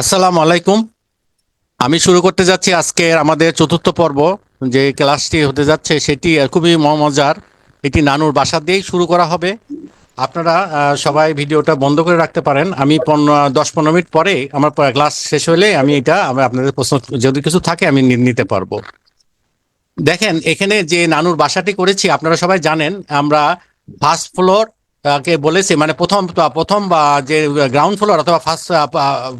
আসসালামু আলাইকুম। আমি শুরু করতে যাচ্ছি আজকে আমাদের চতুর্থ পর্ব। যে ক্লাসটি হতে যাচ্ছে সেটি খুবই মজার। এটি নানুর বাসা দিয়েই শুরু করা হবে। আপনারা সবাই ভিডিওটা বন্ধ করে রাখতে পারেন। আমি দশ পনেরো মিনিট পরে আমার ক্লাস শেষ হলে আমি এটা আপনাদের প্রশ্ন, যদি কিছু থাকে আমি নিতে পারব। দেখেন, এখানে যে নানুর বাসাটি করেছি, আপনারা সবাই জানেন, আমরা ফার্স্ট ফ্লোর কে বলেছি মানে প্রথম প্রথম যে গ্রাউন্ড ফ্লোর অথবা ফার্স্ট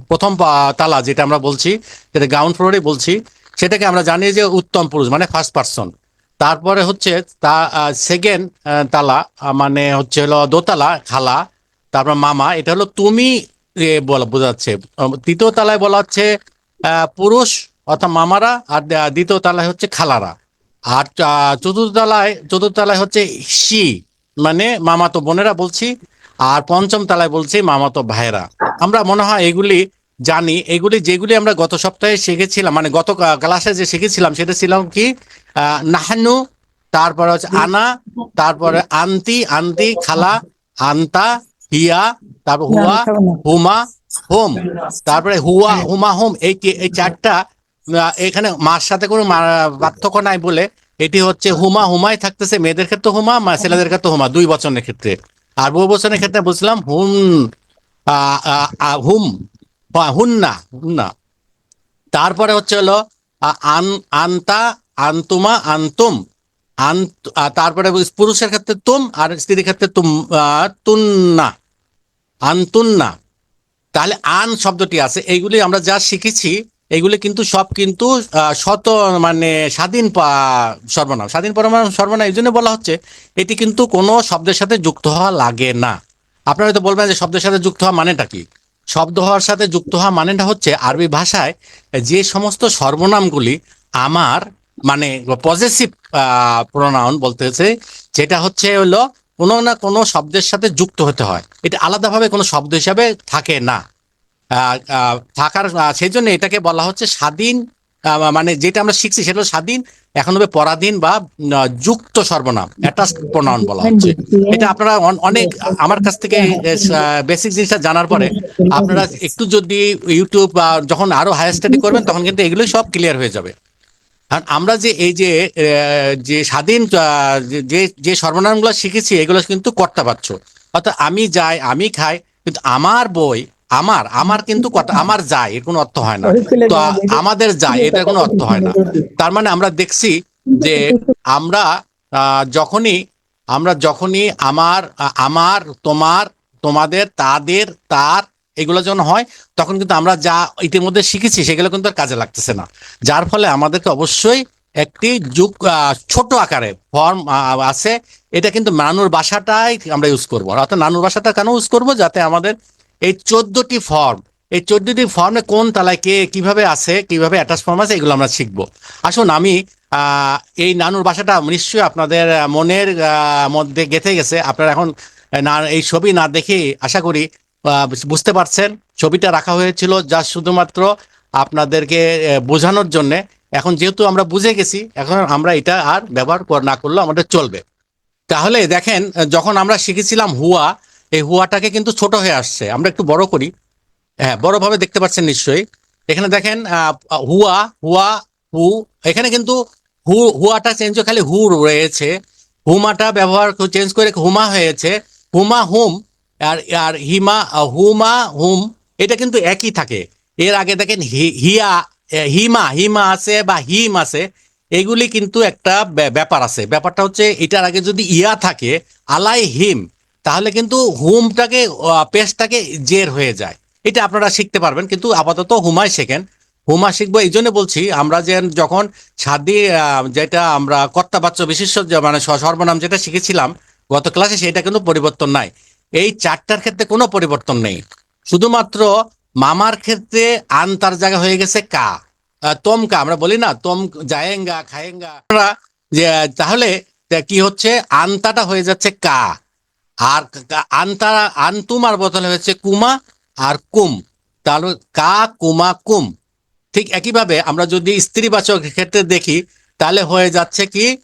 প্রথম তালা যেটা আমরা বলছি, যেটা গ্রাউন্ড ফ্লোরে বলছি, সেটাকে আমরা জানি যে উত্তম পুরুষ মানে ফার্স্ট পার্সন তারপরে হচ্ছে তা সেকেন্ড তালা মানে হচ্ছে হলো দোতলা, খালা, তারপর মামা, এটা হলো তুমি বলা, বোঝাচ্ছে। তৃতীয় তলায় বলা হচ্ছে পুরুষ অর্থাৎ মামারা, আর দ্বিতীয়- তলায় হচ্ছে খালারা। আর চতুর্থ তলায় চতুর্থ তলায় হচ্ছে সি। মানে মামাতো বোনেরা বলছি, আর পঞ্চম তলায় বলছি মামাতো ভাইরা আমরা মনে হয় এগুলি জানি। এগুলি যেগুলি আমরা গত সপ্তাহে শিখেছিলাম মানে গত ক্লাসে যে শিখেছিলাম সেটা ছিলাম কি নাহানু, তারপরে হচ্ছে আনা, তারপরে আন্তি আন্তি, খালা, আন্তা, হিয়া, তারপর হুয়া, হুমা, হোম, তারপরে হুয়া, হুমা, হোম, এই এই চারটা এখানে মার সাথে কোনো পার্থক্য নাই বলে এটি হচ্ছে হুমা হুমাই থাকতেছে মেয়েদের ক্ষেত্রে হুমা মা ছেলেদের ক্ষেত্রে হুমা দুই বচনের ক্ষেত্রে। আর বহু বচনের ক্ষেত্রে বুঝলাম হুম হুম বা হুন্না হুন্না। তারপরে হচ্ছে হলো আন আন্তা আন্তুমা আন্তুম। আন্ত আহ, তারপরে পুরুষের ক্ষেত্রে তুম আর স্ত্রীর ক্ষেত্রে তুম তুন্না। আন্তুন্না। তাহলে আন শব্দটি আছে। এইগুলি আমরা যা শিখেছি এগুলি কিন্তু সব কিন্তু শত মানে স্বাধীন সর্বনাম। স্বাধীন পরমাণু, সর্বনাম এই জন্য বলা হচ্ছে, এটি কিন্তু কোনো শব্দের সাথে যুক্ত হওয়া লাগে না। আপনারা হয়তো বলবেন যে শব্দের সাথে যুক্ত হওয়া মানেটা কি? শব্দ হওয়ার সাথে যুক্ত হওয়া মানেটা হচ্ছে আরবি ভাষায় যে সমস্ত সর্বনামগুলি আমার মানে পজিটিভ প্রোনাউন বলতে হচ্ছে যেটা হচ্ছে হলো কোনো না কোনো শব্দের সাথে যুক্ত হতে হয়। এটা আলাদাভাবে কোনো শব্দ হিসাবে থাকে না। থাকার সেই জন্য এটাকে বলা হচ্ছে স্বাধীন মানে যেটা আমরা শিখছি সেটা স্বাধীন, এখন হবে পরাধীন বা যুক্ত সর্বনাম, অ্যাটাচ প্রোনাউন বলা হচ্ছে। এটা আপনারা অন- অনেক, আমার কাছ থেকে বেসিক জিনিসটা জানার পরে আপনারা একটু যদি ইউটিউব বা যখন আরও হায়ার স্টাডি করবেন তখন কিন্তু এগুলোই সব ক্লিয়ার হয়ে যাবে। আর আমরা যে এই যে যে স্বাধীন যে- যে সর্বনামগুলো শিখেছি এগুলো কিন্তু কর্তা পাচ্ছ অর্থাৎ আমি যাই, আমি খাই, কিন্তু আমার বই আমার আমার কিন্তু কথা আমার যায় এর কোনো অর্থ হয় না। তো আমাদের যায় এটার কোনো অর্থ হয় না। তার মানে আমরা দেখছি যে আমরা যখনই আমরা যখনই আমার আমার তোমার তোমাদের তাদের তার এগুলো যখন হয় তখন কিন্তু আমরা যা ইতিমধ্যে শিখেছি সেগুলো কিন্তু আর কাজে লাগতেছে না। যার ফলে আমাদেরকে অবশ্যই একটি যুগ ছোট আকারে ফর্ম আছে। এটা কিন্তু নানুর বাসাটাই আমরা ইউজ করব। অর্থাৎ নানুর বাসাটা কেন ইউজ করব? যাতে আমাদের এই চোদ্দটি ফর্ম এই চোদ্দটি ফর্মে কোন তালায় কে কীভাবে আছে, কীভাবে অ্যাটাচ ফর্ম আছে, এগুলো আমরা শিখব। আসুন আমি এই নানুর বাসাটা নিশ্চয়ই আপনাদের মনের মধ্যে গেঁথে গেছে। আপনারা এখন না, এই ছবি না দেখে আশা করি বুঝতে পারছেন। ছবিটা রাখা হয়েছিল যা শুধুমাত্র আপনাদেরকে বোঝানোর জন্য। এখন যেহেতু আমরা বুঝে গেছি, এখন আমরা এটা আর ব্যবহার না করলেও আমাদের চলবে। তাহলে দেখেন, যখন আমরা শিখেছিলাম হুয়া এই হুয়াটাকে কিন্তু ছোট হয়ে আসছে। আমরা একটু বড় করি। হ্যাঁ বড়ভাবে দেখতে পাচ্ছেন নিশ্চয়ই। এখানে দেখেন হুয়া হুয়া, হু, এখানে কিন্তু হু, হুয়াটা চেঞ্জ হয়ে খালি হু রয়েছে। হুমাটা ব্যবহার চেঞ্জ করে হুমা হয়েছে। হুমা হুম, আর আর হিমা হুমা হুম, এটা কিন্তু একই থাকে। এর আগে দেখেন হিয়া হিমা হিমা আছে বা হিম আছে, এগুলি কিন্তু একটা ব্যা- ব্যাপার আছে। ব্যাপারটা হচ্ছে এটার আগে যদি ইয়া থাকে, আলাই হিম তাহলে কিন্তু হুমটাকে পেশটাকে জের হয়ে যায়। এটা আপনারা শিখতে পারবেন, কিন্তু আপাতত হুমায় শেখেন। হুমা শিখব এই জন্য বলছি, আমরা যে যখন সাদি যেটা আমরা কর্তা কর্তাবাচ্য বিশেষ মানে সর্বনাম যেটা শিখেছিলাম গত ক্লাসে, সেটা কিন্তু পরিবর্তন নাই। এই চারটার ক্ষেত্রে কোনো পরিবর্তন নেই। শুধুমাত্র মামার ক্ষেত্রে আন তার জায়গা হয়ে গেছে কা। তোমকা আমরা বলি না, তোম জায়েঙ্গা খায়েঙ্গা। যে, তাহলে কি হচ্ছে? আনতাটা হয়ে যাচ্ছে কা। আর কা- আনতা আনতুমার বদলে হয়েছে কুমা আর কুম। তাহলে কা, কুমা, কুম। ঠিক একইভাবে আমরা যদি স্ত্রীবাচক ক্ষেত্রে দেখি, তাহলে হয়ে যাচ্ছে কি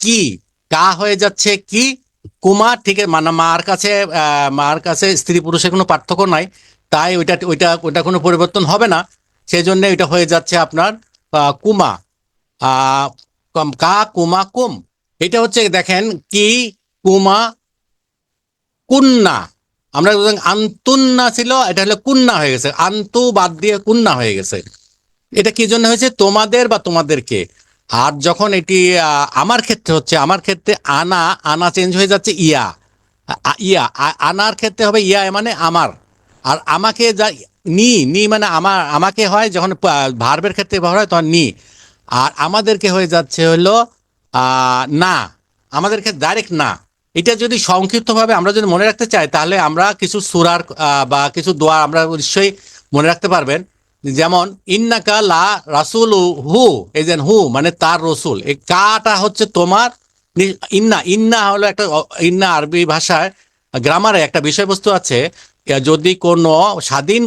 কি? কা হয়ে যাচ্ছে কি, কুমা, ঠিক মানে মার কাছে মার কাছে স্ত্রী পুরুষের কোনো পার্থক্য নাই, তাই ওইটা ওইটা ওইটা কোনো পরিবর্তন হবে না। সেই জন্য এটা হয়ে যাচ্ছে আপনার কম- কা, কুমা, কুম। এটা হচ্ছে, দেখেন, কি, কুমা কুন্না। আমরা আন্তুন্না ছিল, এটা হলো কুন্না হয়ে গেছে। আন্তু বাদ দিয়ে কুন্না হয়ে গেছে। এটা কি জন্য হয়েছে? তোমাদের বা তোমাদেরকে। আর যখন এটি আমার ক্ষেত্রে হচ্ছে, আমার ক্ষেত্রে আনা আনা চেঞ্জ হয়ে যাচ্ছে, ইয়া। ইয়া আনার ক্ষেত্রে হবে ইয়া মানে আমার। আর আমাকে যা, নি নি মানে আমার, আমাকে হয় যখন ভার্বের ক্ষেত্রে ব্যবহার হয় তখন নি। আর আমাদেরকে হয়ে যাচ্ছে হলো না। আমাদেরকে ডাইরেক্ট না। এটা যদি সংক্ষিপ্তভাবে আমরা যদি মনে রাখতে চাই, তাহলে আমরা কিছু সুরার বা কিছু দোয়া আমরা নিশ্চয়ই মনে রাখতে পারবেন। যেমন, ইন্নাকা লা রাসুল হু এই যে হু মানে তার রসুল। এই কাটা হচ্ছে তোমার ইন্না ইন্না হলো একটা ইন্না আরবি ভাষায় গ্রামারে একটা বিষয়বস্তু আছে। যদি কোনো স্বাধীন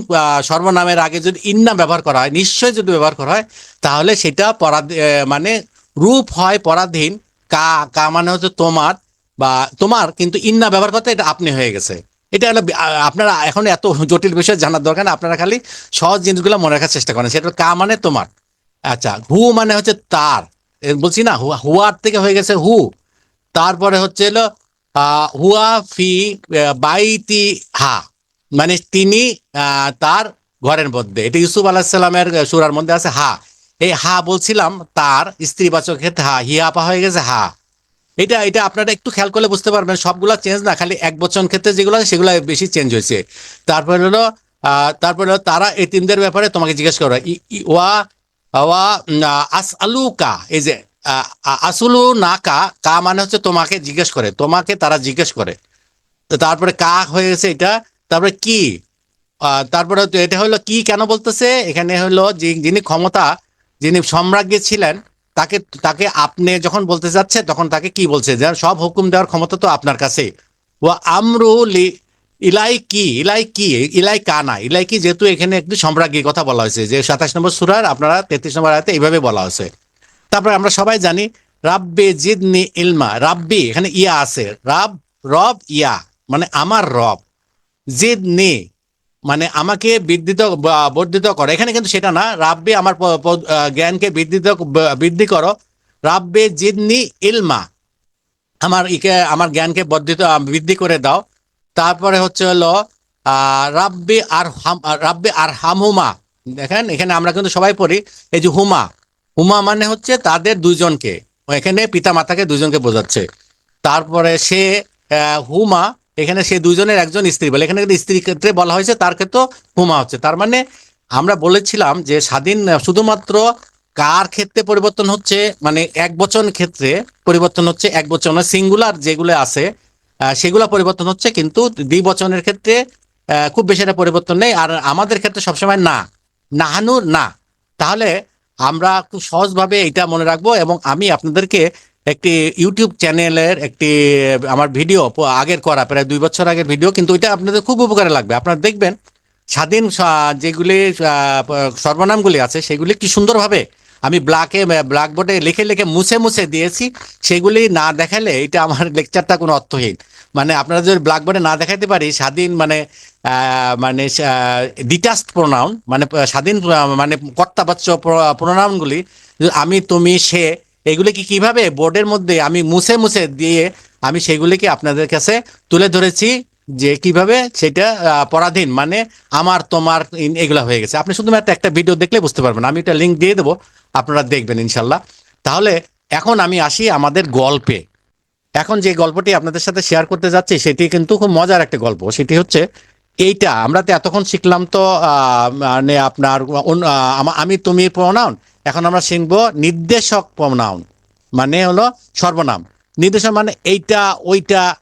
সর্বনামের আগে যদি ইন্না ব্যবহার করা হয় নিশ্চয় যদি ব্যবহার করা হয়, তাহলে সেটা পরাধ মানে রূপ হয় পরাধীন। কা কা মানে হচ্ছে তোমার। বা তোমার কিন্তু ইন্না ব্যবহার করতে এটা আপনি হয়ে গেছে। এটা হলো আপনারা এখন এত জটিল বিষয় জানার দরকার আপনারা খালি সহজ জিনিসগুলো মনে রাখার চেষ্টা করেন। সেটা কা মানে তোমার। আচ্ছা হু মানে হচ্ছে তার। বলছি না হুয়া হুয়ার থেকে হয়ে গেছে হু। তারপরে হচ্ছে আহ, হুয়া ফি বাইতি হা। মানে তিনি তার ঘরের মধ্যে। এটা ইউসুফ আলাহিসাল্লামের সুরার মধ্যে আছে হা। এই হা বলছিলাম তার স্ত্রীবাচক ক্ষেত্রে হা হিয়াপা হয়ে গেছে হা। এটা এটা আপনারা একটু খেয়াল করলে বুঝতে পারবেন, সবগুলা চেঞ্জ না, খালি এক বচন ক্ষেত্রে যেগুলো সেগুলো বেশি চেঞ্জ হয়েছে। তারপরে হলো তারপরে হলো তারা এই তিনদের ব্যাপারে তোমাকে জিজ্ঞেস করো। ওয়া ওয়া আস আলু কা এই যে আসলু না কা কা মানে হচ্ছে তোমাকে জিজ্ঞেস করে, তোমাকে তারা জিজ্ঞেস করে। তারপরে কা হয়ে গেছে এটা, তারপরে কি? তারপরে এটা হলো কি কেন বলতেছে? এখানে হলো যিনি ক্ষমতা, যিনি সম্রাজ্ঞী ছিলেন তাকে তাকে আপনি যখন বলতে যাচ্ছে, তখন তাকে কি বলছে? যে সব হুকুম দেওয়ার ক্ষমতা তো আপনার কাছে। ও আমরু লি ইলাই কি ইলাই কি, ইলাই কানা, ইলাই কি যেহেতু এখানে একটু সম্রাজ্ঞীর কথা বলা হয়েছে, যে সাতাশ নম্বর সুরার আপনারা তেত্রিশ নম্বর আয়তে এইভাবে বলা হয়েছে। তারপরে আমরা সবাই জানি, রাব্বে জিদনি ইলমা, রাব্বি, এখানে ইয়া আছে, রাব, রব, ইয়া মানে আমার রব। জিদনি মানে আমাকে বৃদ্ধিত বর্ধিত করো। এখানে কিন্তু সেটা না। রাব্বে আমার জ্ঞানকে বৃদ্ধিত বৃদ্ধি করো। রাব্বে জিদনি ইলমা, আমার ইকে, আমার জ্ঞানকে বর্ধিত বৃদ্ধি করে দাও। তারপরে হচ্ছে হলো রাব্বি আর হাম রাব্বি আর হামহুমা দেখেন, এখানে আমরা কিন্তু সবাই পড়ি, এই যে হুমা। হুমা মানে হচ্ছে তাদের দুজনকে এখানে পিতা মাতাকে দুজনকে বোঝাচ্ছে। তারপরে সে হুমা এখানে সে দুইজনের একজন স্ত্রী বলে। এখানে স্ত্রীর ক্ষেত্রে বলা হয়েছে তার ক্ষেত্রে হুমা হচ্ছে। তার মানে আমরা বলেছিলাম যে স্বাধীন, শুধুমাত্র কার ক্ষেত্রে পরিবর্তন হচ্ছে? মানে এক বচন ক্ষেত্রে পরিবর্তন হচ্ছে, এক বচন সিঙ্গুলার যেগুলো আছে সেগুলো পরিবর্তন হচ্ছে, কিন্তু দ্বিবচনের ক্ষেত্রে খুব বেশি একটা পরিবর্তন নেই। আর আমাদের ক্ষেত্রে সবসময় না, নাহানু না। তাহলে আমরা খুব সহজভাবে এটা মনে রাখব এবং আমি আপনাদেরকে একটি ইউটিউব চ্যানেলের একটি, আমার ভিডিও আগের করা, প্রায় দুই বছর আগের ভিডিও, কিন্তু এটা আপনাদের খুব উপকারে লাগবে। আপনারা দেখবেন, স্বাধীন যেগুলি সর্বনামগুলি আছে, সেগুলি কি সুন্দরভাবে আমি ব্ল্যাকে ব্ল্যাকবোর্ডে লিখে লিখে মুছে মুছে দিয়েছি, সেগুলি না দেখালে এটা আমার লেকচারটা কোনো অর্থহীন। মানে আপনারা যদি ব্ল্যাকবোর্ডে না দেখাতে পারি, স্বাধীন মানে মানে ডিটাস্ট প্রোনাউন মানে স্বাধীন মানে কর্তাবাচ্য প্রোনাউনগুলি, আমি, তুমি, সে এগুলিকে কীভাবে বোর্ডের মধ্যে আমি মুছে মুছে দিয়ে আমি সেগুলিকে আপনাদের কাছে তুলে ধরেছি যে কীভাবে সেটা পরাধীন মানে আমার, তোমার এগুলা হয়ে গেছে। আপনি শুধুমাত্র একটা ভিডিও দেখলে বুঝতে পারবেন। আমি একটা লিঙ্ক দিয়ে দেবো, আপনারা দেখবেন ইনশাল্লাহ। তাহলে এখন আমি আসি আমাদের গল্পে। এখন যে গল্পটি আপনাদের সাথে শেয়ার করতে যাচ্ছি, সেটি কিন্তু খুব মজার একটা গল্প। সেটি হচ্ছে এইটা, আমরা তো এতক্ষণ শিখলাম তো মানে আপনার আমি তুমি প্রনাউন এখন আমরা শিখব নির্দেশক প্রনাউন মানে হলো সর্বনাম। নির্দেশক মানে এইটা, ওইটা,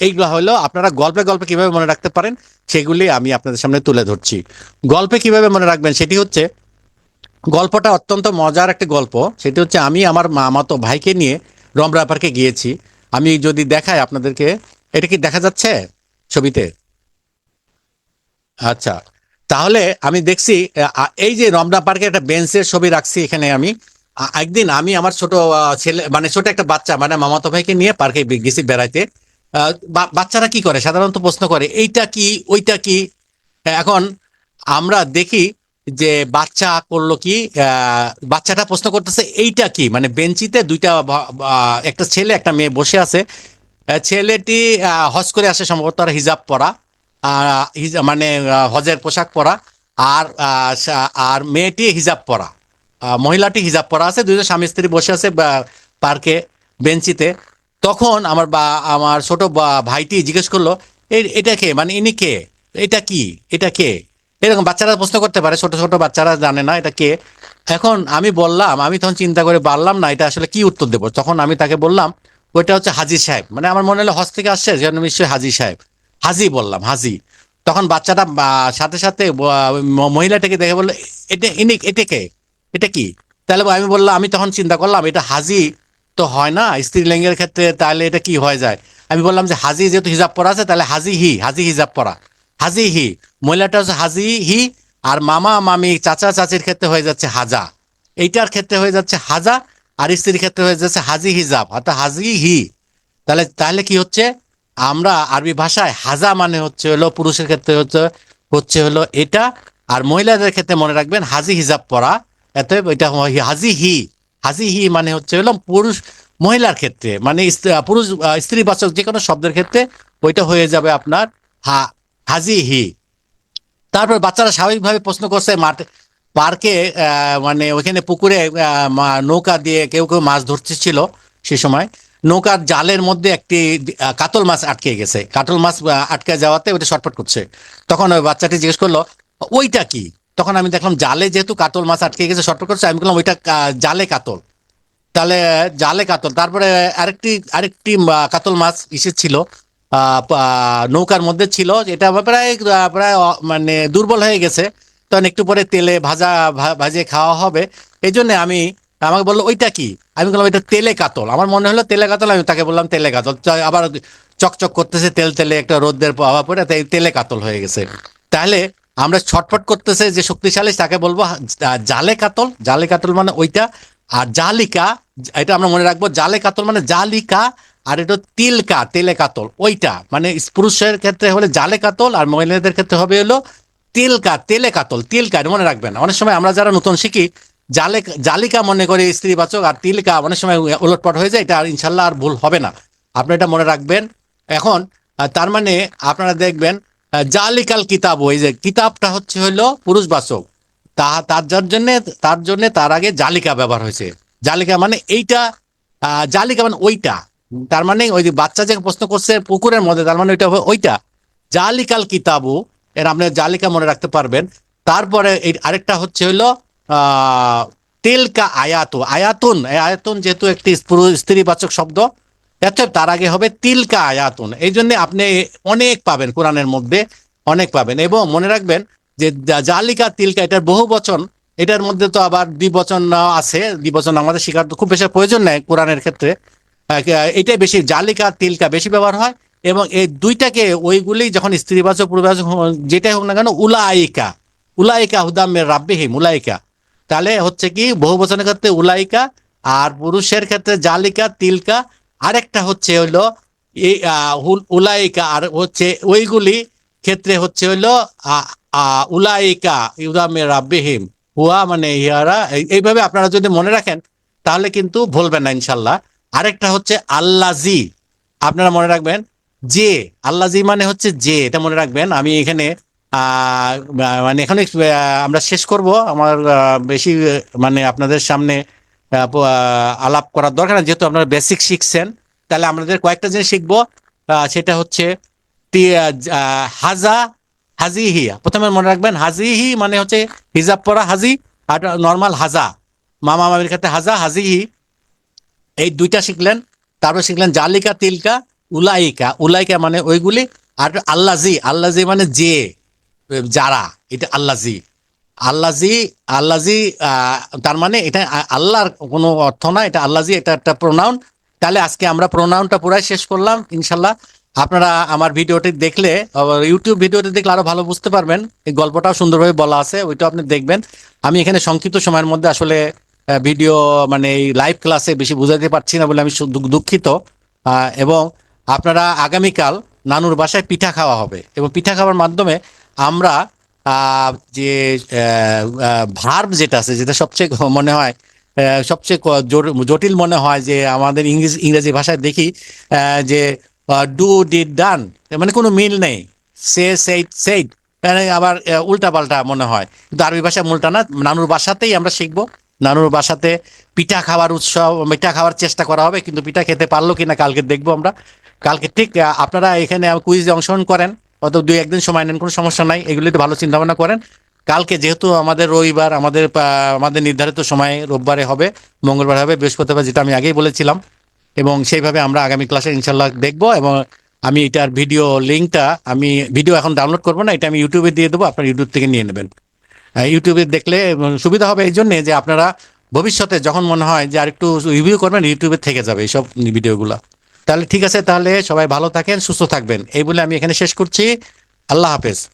এইগুলো হলো আপনারা গল্পে গল্পে কীভাবে মনে রাখতে পারেন, সেগুলি আমি আপনাদের সামনে তুলে ধরছি। গল্পে কীভাবে মনে রাখবেন, সেটি হচ্ছে, গল্পটা অত্যন্ত মজার একটা গল্প। সেটি হচ্ছে আমি আমার মামাতো ভাইকে নিয়ে রমরা পার্কে গিয়েছি। আমি যদি দেখাই আপনাদেরকে, এটা কি দেখা যাচ্ছে ছবিতে? আচ্ছা তাহলে আমি দেখছি এই যে রমনা পার্কে একটা বেঞ্চের ছবি রাখছি এখানে আমি। একদিন আমি আমার ছোট ছেলে মানে ছোট একটা বাচ্চা মানে মামাতো ভাইকে নিয়ে পার্কে গেছি বেড়াইতে। বাচ্চারা কি করে? সাধারণত প্রশ্ন করে, এইটা কি? ওইটা কি? এখন আমরা দেখি যে বাচ্চা করল কি বাচ্চাটা প্রশ্ন করতেছে, এইটা কি? মানে বেঞ্চিতে দুইটা একটা ছেলে, একটা মেয়ে বসে আছে। ছেলেটি হজ করে আসে সম্ভবত তার হিজাব পরা। মানে হজের পোশাক পরা আর আর মেয়েটি হিজাব পরা। মহিলাটি হিজাব পরা আছে দুজন স্বামী স্ত্রী বসে আছে পার্কে, বেঞ্চিতে। তখন আমার বা, আমার ছোট ভাইটি জিজ্ঞেস করল, "এ- এটা কে? মানে ইনি কে? এটা কি? এটা কে? এরকম বাচ্চারা প্রশ্ন করতে পারে, ছোট ছোট বাচ্চারা জানে না এটা কে। এখন আমি বললাম, আমি তখন চিন্তা করে পারলাম না, এটা আসলে কি উত্তর দেবো? তখন আমি তাকে বললাম, ওইটা হচ্ছে হাজি সাহেব। মানে আমার মনে হলো হজ থেকে আসছে, যেন নিশ্চয়ই হাজি সাহেব। হাজি বললাম, হাজি। তখন বাচ্চাটা সাথে সাথে মহিলাটাকে দেখে বলল, এটা ইনি, এটা কে? এটা কি? তাহলে আমি বললাম, আমি তখন চিন্তা করলাম, এটা হাজি তো হয় না স্ত্রীলিঙ্গের ক্ষেত্রে তাহলে এটা কি হয়ে যায়? আমি বললাম যে, হাজি যেহেতু হিজাব পরা আছে, তাহলে হাজি হি, হাজি হিজাব পরা, হাজি হি। মহিলাটা হচ্ছে হাজি হি, আর মামা, মামি, চাচা, চাচির ক্ষেত্রে হয়ে যাচ্ছে হাজা। এইটার ক্ষেত্রে হয়ে যাচ্ছে হাজা, আর স্ত্রীর ক্ষেত্রে হয়ে যাচ্ছে হাজি হিজাব, অর্থাৎ হাজি হি। তাহলে তাহলে কি হচ্ছে? আমরা আরবি ভাষায় হাজা মানে হচ্ছে হলো পুরুষের ক্ষেত্রে হচ্ছে হচ্ছে হলো এটা, আর মহিলাদের ক্ষেত্রে মনে রাখবেন হাজি হিজাব পরা এত এটা হাজি হি হাজি হি মানে হচ্ছে হলো পুরুষ, মহিলার ক্ষেত্রে মানে পুরুষ স্ত্রীবাচক যে কোনো শব্দের ক্ষেত্রে ওইটা হয়ে যাবে আপনার হা, হাজি হি। তারপর বাচ্চারা স্বাভাবিকভাবে প্রশ্ন করছে, মাঠে, পার্কে মানে ওইখানে পুকুরে নৌকা দিয়ে কেউ কেউ মাছ ধরতেছিল সে সময়। নৌকার জালের মধ্যে একটি কাতল মাছ আটকে গেছে। কাতল মাছ আটকে যাওয়াতে ওইটা শর্টপট করছে। তখন ওই বাচ্চাটি জিজ্ঞেস করল, ওইটা কি? তখন আমি দেখলাম জালে যেহেতু কাতল মাছ আটকে গেছে শর্টপট করছে, আমি বললাম, ওইটা জালে কাতল। তাহলে, জালে কাতল। তারপরে আরেকটি আরেকটি কাতল মাছ ইসে ছিল নৌকার মধ্যে ছিল এটা প্রায় প্রায় মানে দুর্বল হয়ে গেছে। তখন একটু পরে তেলে ভাজা ভাজে খাওয়া হবে। এই জন্য আমি আমাকে বলল, ওইটা কি? আমি বললাম, এটা তেলে কাতল। আমার মনে হলো তেলে কাতল, আমি তাকে বললাম, তেলে কাতল। আবার চকচক করতেছে, তেল তেলে একটা রোদের প্রভাব পড়ে, তাই তেলে কাতল হয়ে গেছে। তাহলে আমরা ছটফট করতেছে, যে শক্তিশালী, তাকে বলব জালে কাতল। জালে কাতল মানে ওইটা, আর জালিকা, এটা আমরা মনে রাখব, জালে কাতল মানে জালিকা, আর এটা তিলকা, তেলে কাতল, ওইটা। মানে পুরুষের ক্ষেত্রে হলে জালে কাতল, আর মহিলাদের ক্ষেত্রে হবে হলো তিলকা, তেলে কাতল, তিলকা মনে রাখবেন অনেক সময় আমরা যারা নতুন শিখি জালে জালিকা মনে করে স্ত্রীবাচক আর তিলকা অনেক সময় উলটপট হয়ে যায়, এটা আর ইনশাল্লাহ আর ভুল হবে না। আপনি এটা মনে রাখবেন। এখন তার মানে আপনারা দেখবেন জালিকাল কিতাব ওই যে কিতাবটা হচ্ছে হলো পুরুষবাচক। তা তার যার জন্যে, তার জন্যে তার আগে জালিকা ব্যবহার হয়েছে। জালিকা মানে এইটা জালিকা মানে ওইটা। তার মানে ওই যে বাচ্চা যে প্রশ্ন করছে পুকুরের মধ্যে, তার মানে ওইটা ওইটা। জালিকাল কিতাবু, এর আপনি জালিকা মনে রাখতে পারবেন। তারপরে আরেকটা হচ্ছে আহ তেলকা আয়াতু আয়াতুন। আয়াতুন যেহেতু একটি স্ত্রীবাচক শব্দ অর্থাৎ তার আগে হবে তিলকা আয়াতুন। এই জন্য আপনি অনেক পাবেন কোরআনের মধ্যে, অনেক পাবেন। এবং মনে রাখবেন যে জালিকা তিলকা এটার বহু বচন, এটার মধ্যে তো আবার দ্বিবচন আছে। দ্বিবচন আমাদের শেখার তো খুব বেশি প্রয়োজন নেই কোরআনের ক্ষেত্রে। এটাই বেশি, জালিকা তিলকা বেশি ব্যবহার হয়। এবং এই দুইটাকে, ওইগুলি যখন স্ত্রীবাচক, পুরুষবাচক হ- যেটাই হোক না কেন, উলাইকা। উলাইকা হুদামের রাব্বিহিম, উলাইকা। তাহলে হচ্ছে কি বহু বচনের ক্ষেত্রে উলাইকা আর পুরুষের ক্ষেত্রে জালিকা, তিলকা। আরেকটা হচ্ছে হইল এই উলাইকা আর হচ্ছে ওইগুলি ক্ষেত্রে হচ্ছে হইল উলাইকা ইউদামে রাব্বিহিম। হুয়া মানে ইহারা, এই- এইভাবে আপনারা যদি মনে রাখেন, তাহলে কিন্তু ভুলবেন না ইনশাল্লাহ। আরেকটা হচ্ছে আল্লাজি। আপনারা মনে রাখবেন, যে, আল্লাজি মানে হচ্ছে যে, এটা মনে রাখবেন। আমি এখানে মানে এখানে আমরা শেষ করব। আমার বেশি মানে আপনাদের সামনে আলাপ করার দরকার না যেহেতু আপনারা বেসিক শিখছেন তাহলে আমাদের কয়েকটা জিনিস শিখব। সেটা হচ্ছে আহ, হাজা হাজিহি প্রথমে মনে রাখবেন হাজিহি মানে হচ্ছে হিজাব পরা হাজি আর নর্মাল হাজা। মামা মামির ক্ষেত্রে হাজা হাজিহি এই দুইটা শিখলেন তারপর শিখলেন জালিকা তিলকা উলাইকা। উলাইকা মানে ওইগুলি আর আল্লাজি। আল্লাজি মানে যে। যারা, এটা আল্লাজি আল্লাজি আল্লাজি তার মানে এটা আল্লাহর কোনো অর্থ না, এটা আল্লাজি এটা একটা প্রোনাউন তাহলে আজকে আমরা প্রোনাউনটা পুরাই শেষ করলাম, ইনশাল্লাহ। আপনারা আমার ভিডিওটি দেখলে ইউটিউব ভিডিওটি দেখলে আরও ভালো বুঝতে পারবেন। এই গল্পটাও সুন্দরভাবে বলা আছে, ওইটাও আপনি দেখবেন। আমি এখানে সংক্ষিপ্ত সময়ের মধ্যে আসলে ভিডিও মানে এই লাইভ ক্লাসে বেশি বুঝাতে পারছি না বলে আমি দুঃখিত। এবং আপনারা আগামীকাল নানুর বাসায় পিঠা খাওয়া হবে। এবং পিঠা খাওয়ার মাধ্যমে আমরা যে ভার্ব যেটা আছে, যেটা সবচেয়ে মনে হয় সবচেয়ে জটিল মনে হয় যে আমাদের ইংরেজি ইংরেজি ভাষায় দেখি যে ডু ডিড ডান মানে কোনো মিল নেই। সে সেইট সেইট মানে আবার উল্টা পাল্টা মনে হয়। কিন্তু আরবি ভাষায় উল্টা না, নানুর বাসাতেই আমরা শিখব। নানুর বাসাতে পিঠা খাওয়ার উৎসব, পিঠা খাওয়ার চেষ্টা করা হবে, কিন্তু পিঠা খেতে পারল কিনা কালকে দেখব আমরা। কালকে ঠিক আপনারা এখানে কুইজে অংশগ্রহণ করেন। অত দুই, একদিন সময় নেন, কোনো সমস্যা নাই। এগুলিতে ভালো চিন্তা ভাবনা করেন। কালকে যেহেতু আমাদের রবিবার, আমাদের আমাদের নির্ধারিত সময় রোববারে হবে, মঙ্গলবার হবে, বৃহস্পতিবার যেটা আমি আগেই বলেছিলাম। এবং সেইভাবে আমরা আগামী ক্লাসে ইনশাল্লাহ দেখব এবং আমি এটার ভিডিও লিঙ্কটা, আমি ভিডিও এখন ডাউনলোড করব না, এটা আমি ইউটিউবে দিয়ে দেবো, আপনার ইউটিউব থেকে নিয়ে নেবেন। ইউটিউবে দেখলে সুবিধা হবে এই জন্যে যে আপনারা ভবিষ্যতে যখন মনে হয় যে আরেকটু রিভিউ করবেন, ইউটিউবে থেকে যাবে এইসব ভিডিওগুলো। তাহলে ঠিক আছে, তাহলে সবাই ভালো থাকেন, সুস্থ থাকবেন। এই বলে আমি এখানে শেষ করছি। আল্লাহ হাফেজ।